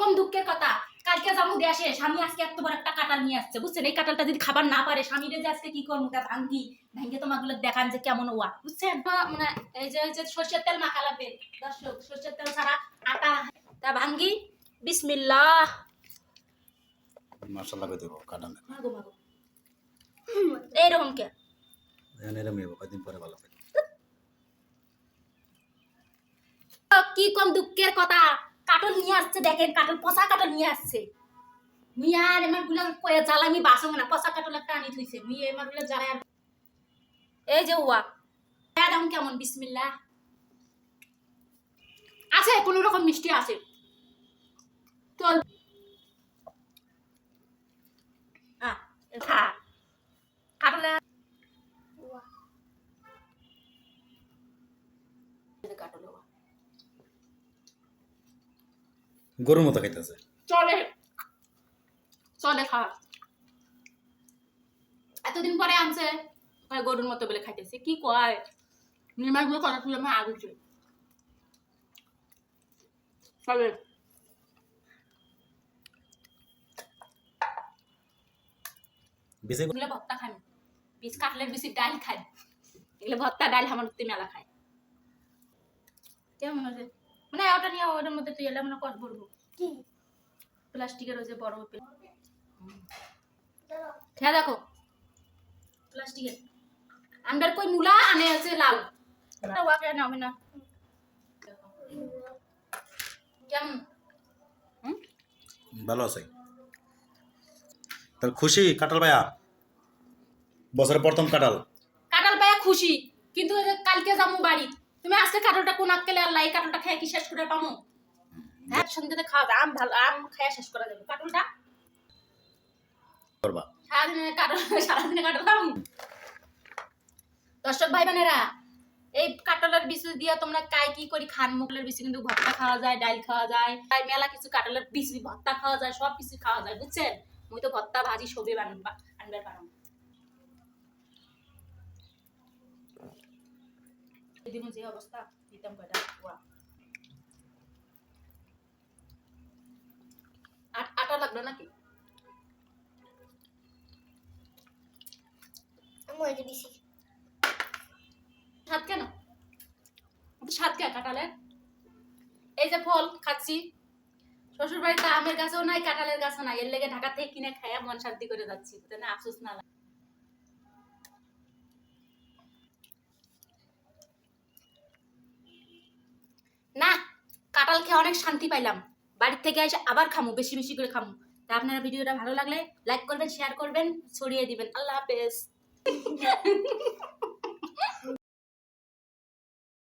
কম দুঃখের কথা। কালকে যাব দেশে স্বামী আজকে এত বড় একটা কাঁঠাল নিয়ে আসছে বুঝছেন? এই কাঁঠালটা যদি খাবার না পারে স্বামীরে যে আজকে কি করব? তা ভাঙ্গি ভাঙ্গে তোমাগুলো দেখান যে কেমন ওয়া বুঝছেন? মানে এই যে যে সর্ষের তেল মাখা লাগবে দর্শক সর্ষের তেল ছাড়া আটা তা ভাঙ্গি বিসমিল্লাহ। মশলা করে দেবো মাগো মাগো এইরকম কে? নেব পরে ভালো কি কম দুঃখের কথা? কাটল নিয়ে আসছে দেখেন কাটল পচা কাটল নিয়ে আসছে। মুই আরগুলা জ্বালা আমি বাসো না পচা কাটল একটা আনি থইছে। মুই গুলা জ্বালা এই যে ওয়া দাম কেমন বিসমিল্লাহ। আছে কোন রকম মিষ্টি আছে। চল খা। কাটলে কাটল ওয়া গরুর মতো খাইতেছে। চলে। চলে খাওয়া এতদিন পরে আনছে গরুর মতো বলে খাইতেছে। কি কয়? নির্মাণগুলো কথা তুলে আমার আগুছে চলে। এগুলো ভত্তা বেশি ডাল খাই এগুলো ভত্তা ডাল আমার মেলা খাই কেমন আছে? মানে ওটা নিয়ে ওটার মধ্যে তুই এলে মানে কত বলব। কি? প্লাস্টিকের ওই যে বড় খেয়া দেখো। প্লাস্টিকের। আন্ডার কই মুলা আনে আছে লাল এটা ওয়াকে না হবে না। কেমন? হুম? ভালো আছে। তাহলে খুশি কাটাল ভাইয়া বছরের প্রথম কাটাল কাঁঠাল পায়া খুশি কিন্তু কালকে যাব বাড়ি। তুমি আজকে কাঁঠালটা কোন আক্কেলে আল্লাহ এই কাঁঠালটা খেয়ে কি শেষ করে পামো? হ্যাঁ সন্ধ্যেতে খাওয়া যায়। আম ভালো আম খেয়ে শেষ করা যাবে কাঁঠালটা? করবা। সারাদিনে কাটল সারাদিনে কাটলাম দর্শক ভাই বোনেরা এই কাটলের বিচি দিয়ে তোমরা কাই কি করি খান? মুগলের বিচু কিন্তু ভর্তা খাওয়া যায় ডাল খাওয়া যায় তাই মেলা কিছু কাটলের বিচি ভর্তা খাওয়া যায় সব কিছু খাওয়া যায় বুঝছেন? মুই তো ভর্তা ভাজি সবই বান আনবে পারো দিমু যে অবস্থা দিতাম কয়টা ওয়া আটা লাগল নাকি? স্বাদ কেন স্বাদ কেন কাঁঠালের এই যে ফল খাচ্ছি। শ্বশুর বাড়িতে আমের গাছও নাই কাঁঠালের গাছও নাই। এর লেগে ঢাকা থেকে কিনে খাইয়া মন শান্তি করে যাচ্ছি। না আফসোস না লাগে না খেয়ে অনেক শান্তি পাইলাম। বাড়ির থেকে এসে আবার খামু, বেশি বেশি করে খামু। তা আপনারা ভিডিওটা ভালো লাগলে লাইক করবেন শেয়ার করবেন, ছড়িয়ে দিবেন। আল্লাহ হাফেজ।